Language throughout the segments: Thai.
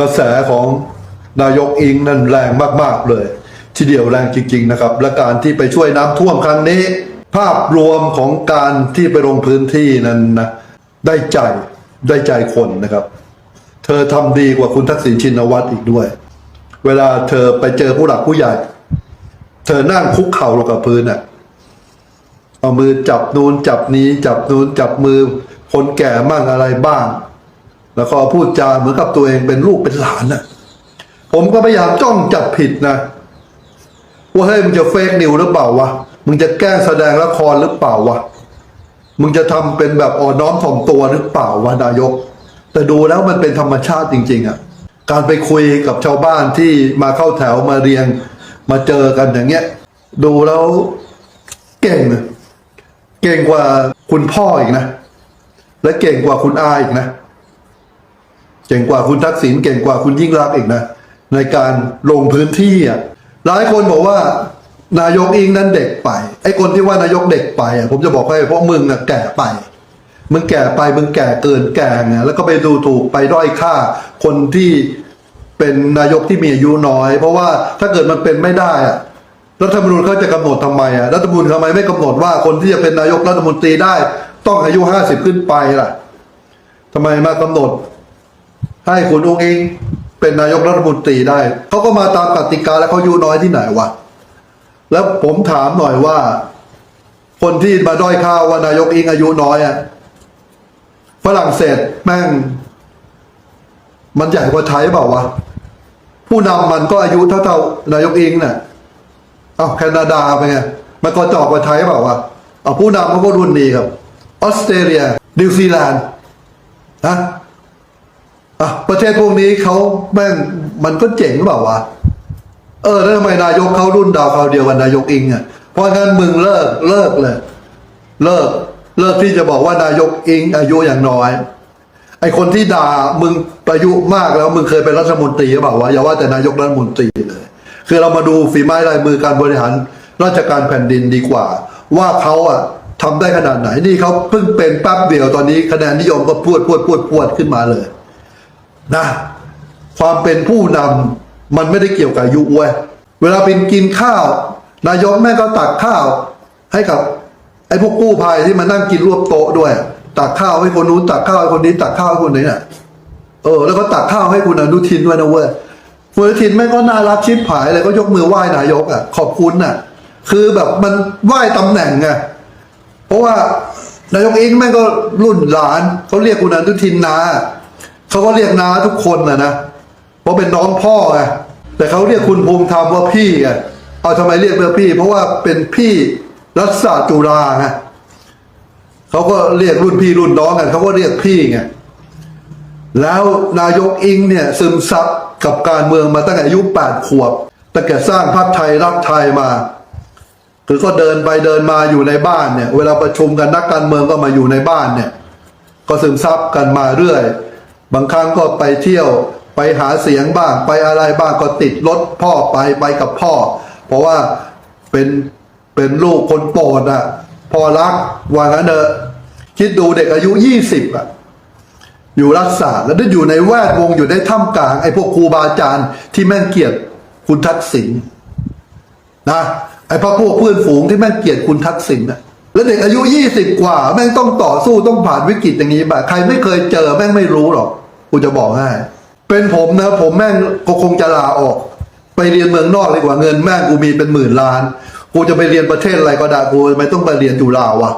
กระแสของนายกอิงนั่นแรงมาก ๆ เลย ทีเดียวแรงจริง ๆ นะครับ และการที่ไปช่วยน้ำท่วมครั้งนี้ ภาพรวมของการที่ไปลงพื้นที่นั้นนะได้ใจได้ใจคนนะครับ เธอทำดีกว่าคุณทักษิณชินวัตรอีกด้วย เวลาเธอไปเจอผู้หลักผู้ใหญ่ เธอนั่งคุกเข่าลงกับพื้นอะเอามือจับนูนจับนี้ จับนูนจับมือคนแก่มั่งอะไรบ้าง แล้วก็พูดจาเหมือนกับตัวเองเป็นลูกเป็นหลานน่ะผมก็พยายามจ้องจับผิดนะ ว่าเฮ้ยมึงจะเฟกนิวหรือเปล่าวะมึงจะแกล้งแสดงละครหรือเปล่าวะมึงจะทำเป็นแบบอ่อนน้อมถ่อมตัวหรือเปล่าวะนายก แต่ดูแล้วมันเป็นธรรมชาติจริง ๆอะ่ะการไปคุยกับชาวบ้านที่มาเข้าแถวมาเรียงมาเจอกันอย่างเงี้ย ดูแล้วเก่งเก่งกว่าคุณพ่ออีกนะ และเก่งกว่าคุณอาอีกนะ เก่งกว่าคุณทักษิณเก่งกว่าคุณยิ่งรักอีกนะ ในการลงพื้นที่อะหลายคนบอกว่านายกอิงนั้นเด็กไปไอ้คนที่ว่านายกเด็กไปอะผมจะบอกให้เพราะมึงอะแก่ไปมึงแก่ไปมึงแก่เกินแก่ไงแล้วก็ไปดูถูกไปด้อยค่าคนที่เป็นนายกที่มีอายุน้อย เพราะว่าถ้าเกิดมันเป็นไม่ได้อะรัฐธรรมนูญเขาจะกำหนดทำไมอะรัฐธรรมนูญทำไมไม่กำหนดว่าคนที่จะเป็นนายกรัฐมนตรีได้ ต้องอายุห้าสิบขึ้นไปล่ะทำไมมากำหนด ให้คุณองค์เองเป็นนายกรัฐมนตรีได้ เขาก็มาตามกติกาแล้วเขาอายุน้อยที่ไหนวะ แล้วผมถามหน่อยว่า คนที่มาด้อยค่าว่านายกอิงอายุน้อยอะฝรั่งเศสแม่ง มันใหญ่กว่าไทยเปล่าวะ ผู้นำมันก็อายุเท่าๆนายกอิงน่ะเอาแคนาดาไปไงมันก็จอกกว่าไทยเปล่าวะเอาผู้นำเขาก็รุ่นนี้ครับ ออสเตรเลีย นิวซีแลนด์นะ อะประเทศพวกนี้เขาแม่งมันก็เจ๋งหรือเปล่าวะเออแล้วทำไมนายกเขารุ่นดาวคราวเดียวกันนายกอิงอะเพราะงั้นมึงเลิกเลิกเลย เลิก เลิกที่จะบอกว่านายกอิง อายุอย่างน้อย ไอคนที่ด่ามึงอายุมากแล้ว มึงเคยเป็นรัฐมนตรีหรือเปล่าวะอย่าว่าแต่นายกรัฐมนตรีเลย คือเรามาดูฝีไม้ลายมือการบริหารราชการแผ่นดินดีกว่า ว่าเขาอะทำได้ขนาดไหนนี่เขาเพิ่งเป็นแป๊บเดียวตอนนี้คะแนนนิยมก็พวดพวดพวดพวดขึ้นมาเลย นะความเป็นผู้นำมันไม่ได้เกี่ยวกับอายุเว้ยเวลาเป็นกินข้าว นายกแม่ก็ตักข้าว ให้กับไอ้พวกกู้ภัยที่มานั่งกินรวบโต๊ะด้วย ตักข้าวให้คนนู้นตักข้าวให้คนนี้ ตักข้าวให้คนนี้น่ะเออแล้วก็ตักข้าวให้คุณอนุทินด้วยนะเว้ยคุณอนุทินแม่ก็น่ารักชิบหายเลยก็ยกมือไหว้นายกอะ ขอบคุณน่ะ คือแบบมันไหว้ตำแหน่งไงเพราะว่านายกเองแม่ก็รุ่นหลานเขาเรียกคุณอนุทินนา เขาก็เรียกนาทุกคนนะนะเพราะเป็นน้องพ่อไงแต่เขาเรียกคุณภูมิธรรมว่าพี่ไงเอาทำไมเรียกเพื่อพี่ เพราะว่าเป็นพี่รัฐศาสตร์จุฬาไงเขาก็เรียกรุ่นพี่รุ่นน้องกันเขาก็เรียกพี่ไงแล้วนายกอิงเนี่ยซึมซับกับการเมืองมาตั้งแต่อายุแปดขวบตั้งแต่สร้างพรรคไทยรักไทยมาคือก็เดินไปเดินมาอยู่ในบ้านเนี่ย เวลาประชุมกันนักการเมืองก็มาอยู่ในบ้านเนี่ย ก็ซึมซับกันมาเรื่อย บางครั้งก็ไปเที่ยวไปหาเสียงบ้างไปอะไรบ้างก็ติดรถพ่อไปไปกับพ่อ เพราะว่าเป็นเป็นลูกคนโปรดอะพ่อรักว่างั้นเถอะคิดดูเด็กอายุยี่สิบอะอยู่รัฐศาแล้วได้อยู่ในแวดวงอยู่ในถ้ำกลางไอ้พวกครูบาอาจารย์ที่แม่งเกลียดคุณทักษิณนะไอ้พวกพวกเพื่อนฝูงที่แม่งเกลียดคุณทักษิณนะแล้วเด็กอายุยี่สิบกว่า แม่งต้องต่อสู้ต้องผ่านวิกฤตอย่างนี้แบบใครไม่เคยเจอแม่งไม่รู้หรอก กูจะบอกให้เป็นผมนะ ผมแม่งก็คงจะลาออก ไปเรียนเมืองนอกเลยกว่าเงินแม่งกูมีเป็นหมื่นล้าน กูจะไปเรียนประเทศอะไรก็ได้กูไม่ต้องไปเรียนจุฬาวะ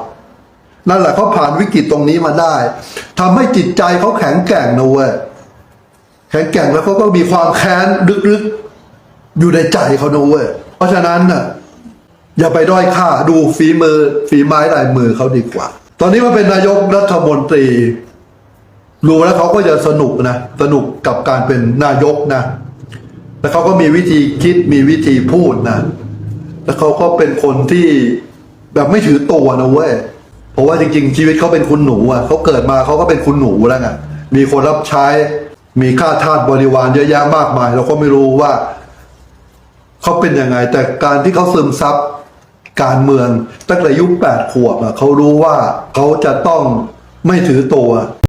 นั่นแหละเขาผ่านวิกฤตตรงนี้มาได้ทำให้จิตใจเขาแข็งแกร่งนะเว้ยแข็งแกร่งแล้วเขาก็มีความแค้นลึกๆ อยู่ในใจเขานะเว้ยเพราะฉะนั้นน่ะอย่าไปด้อยค่าดูฝีมือฝีไม้ลายมือเขาดีกว่า ตอนนี้มาเป็นนายกรัฐมนตรี รู้แล้วเขาก็จะสนุกนะ สนุกกับการเป็นนายกนะ แล้วเขาก็มีวิธีคิดมีวิธีพูดนะ แล้วเขาก็เป็นคนที่แบบไม่ถือตัวนะเว้ย เพราะว่าจริง ๆ ชีวิตเขาเป็นคุณหนูอะเขาเกิดมาเขาก็เป็นคุณหนูแล้วไงมีคนรับใช้ มีข้าทาสบริวารเยอะแยะมากมาย เราก็ไม่รู้ว่าเขาเป็นยังไง แต่การที่เขาซึมซับการเมืองตั้งแต่ยุคแปดขวบอะเขารู้ว่าเขาจะต้องไม่ถือตัว